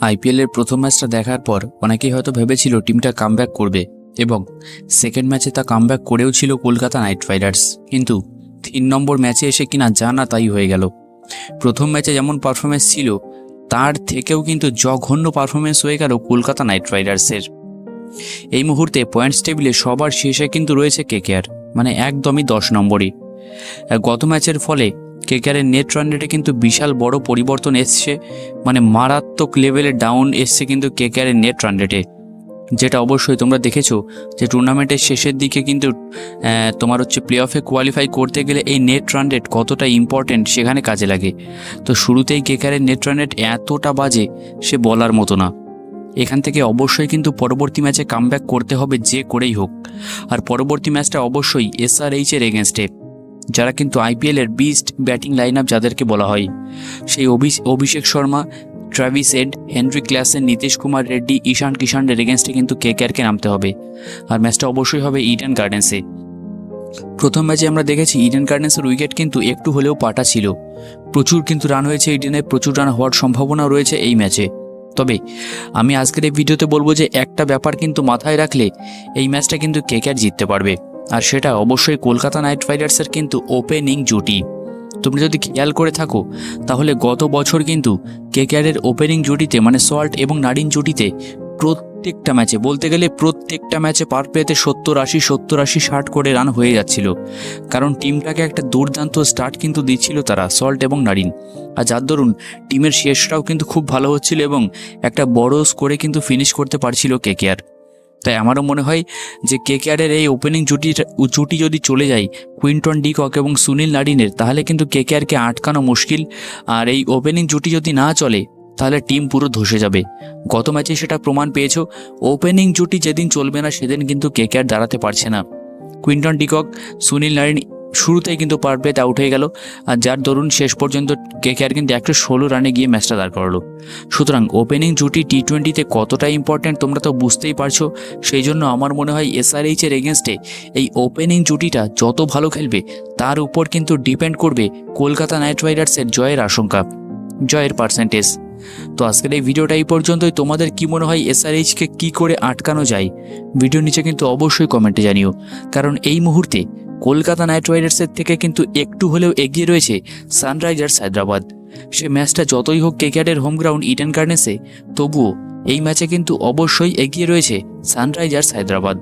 আইপিএলের প্রথম ম্যাচটা দেখার পর অনেকেই হয়তো ভেবেছিল টিমটা কামব্যাক করবে এবং সেকেন্ড ম্যাচে তা কামব্যাক করেও ছিল কলকাতা নাইট রাইডার্স। কিন্তু তিন নম্বর ম্যাচে এসে কিনা যা না তাই হয়ে গেল। প্রথম ম্যাচে যেমন পারফরমেন্স ছিল, তার থেকেও কিন্তু জঘন্য পারফরমেন্স হয়ে গেল কলকাতা নাইট রাইডার্সের। এই মুহূর্তে পয়েন্টস টেবিলে সবার শেষে কিন্তু রয়েছে কেকেআর মানে একদমই দশ নম্বরই। গত ম্যাচের ফলে কেকেআরের নেট রান রেটে কিন্তু বিশাল বড় পরিবর্তন এসছে। মানে মারাত্মক লেভেলে ডাউন এসছে কিন্তু কেকেআরের নেট রান রেটে যেটা অবশ্যই তোমরা দেখেছ যে টুর্নামেন্টের শেষের দিকে কিন্তু তোমার হচ্ছে প্লে অফে কোয়ালিফাই করতে গেলে এই নেট রান রেট কতটা ইম্পর্টেন্ট সেখানে কাজে লাগে। তো শুরুতেই কেকারের নেট রান রেট এতটা বাজে সে বলার মতো না। এখান থেকে অবশ্যই কিন্তু পরবর্তী ম্যাচে কামব্যাক করতে হবে যে করেই হোক। আর পরবর্তী ম্যাচটা অবশ্যই এসআরএইচ এর এগেনস্টে যারা কিন্তু আইপিএলের বিস্ট ব্যাটিং লাইন আপ যাদেরকে বলা হয়। সেই Abhi- Abhishek Sharma Travis Head Heinrich Klaasen Nitish Kumar Reddy Ishan কিষানের এগেনস্টে কিন্তু কে কেকেআরকে নামতে হবে। আর ম্যাচটা অবশ্যই হবে ইডেন গার্ডেন্সে প্রথম ম্যাচে আমরা দেখেছি ইডেন গার্ডেন্সের উইকেট কিন্তু একটু হলেও পাটা ছিল। প্রচুর কিন্তু রান হয়েছে ইডেনে প্রচুর রান হওয়ার সম্ভাবনা রয়েছে এই ম্যাচে তবে আমি আজকের এই ভিডিওতে বলব যে একটা ব্যাপার কিন্তু মাথায় রাখলে এই ম্যাচটা কিন্তু কেকেআর জিততে পারবে। আর সেটা অবশ্যই কলকাতা নাইট রাইডার্সের কিন্তু ওপেনিং জুটি। তুমি যদি খেয়াল করে থাকো, তাহলে গত বছর কিন্তু কেকেআরের ওপেনিং জুটিতে মানে সল্ট এবং নারিন জুটিতে প্রত্যেকটা ম্যাচে, বলতে গেলে প্রত্যেকটা ম্যাচে পার পেতে সত্তর আশি সত্তর আশি, ষাট করে রান হয়ে যাচ্ছিল। কারণ টিমটাকে একটা দুর্দান্ত স্টার্ট কিন্তু দিচ্ছিল তারা, সল্ট এবং নারিন। আর যার দরুন টিমের শেষটাও কিন্তু খুব ভালো হচ্ছিল এবং একটা বড় স্কোরে কিন্তু ফিনিশ করতে পারছিল কেকেআর। তাই আমারও মনে হয় যে কে কেকেআরের এই ওপেনিং জুটি জুটি যদি চলে যায়, কুইন্টন ডিকক এবং সুনীল নারিনের, তাহলে কিন্তু কে কেকেআরকে আটকানো মুশকিল। আর এই ওপেনিং জুটি যদি না চলে, তাহলে টিম পুরো ধসে যাবে। গত ম্যাচে সেটা প্রমাণ পেয়েছ। ওপেনিং জুটি যেদিন চলবে না, সেদিন কিন্তু কে কেকেআর দাঁড়াতে পারছে না। কুইন্টন ডিকক সুনীল নারিন শুরুতেই কিন্তু পার প্লেতে আউট হয়ে গেল। আর যার দরুন শেষ পর্যন্ত কেকেআর কিন্তু একশো ষোলো রানে গিয়ে ম্যাচটা দাঁড় করালো। সুতরাং ওপেনিং জুটি টি টোয়েন্টিতে কতটা ইম্পর্ট্যান্ট তোমরা তো বুঝতেই পারছ। সেই জন্য আমার মনে হয় এসআরএইচ এর এগেনস্টে এই ওপেনিং জুটিটা যত ভালো খেলবে, তার উপর কিন্তু ডিপেন্ড করবে কলকাতা নাইট রাইডার্সের জয়ের আশঙ্কা। জয়ের পার্সেন্টেজ তো আজকের এই ভিডিওটা এই পর্যন্তই। তোমাদের কি মনে হয় এসআরএইচকে কি করে আটকানো যায়? ভিডিও নিচে কিন্তু অবশ্যই কমেন্টে জানিও। কারণ এই মুহূর্তে কলকাতা নাইট রাইডার্সের থেকে কিন্তু একটু হলেও এগিয়ে রয়েছে সানরাইজার্স হায়দ্রাবাদ। সে ম্যাচটা যতই হোক কেকেআরের হোম গ্রাউন্ড ইডেন গার্ডেন্সে, তবুও এই ম্যাচে কিন্তু অবশ্যই এগিয়ে রয়েছে সানরাইজার্স হায়দ্রাবাদ।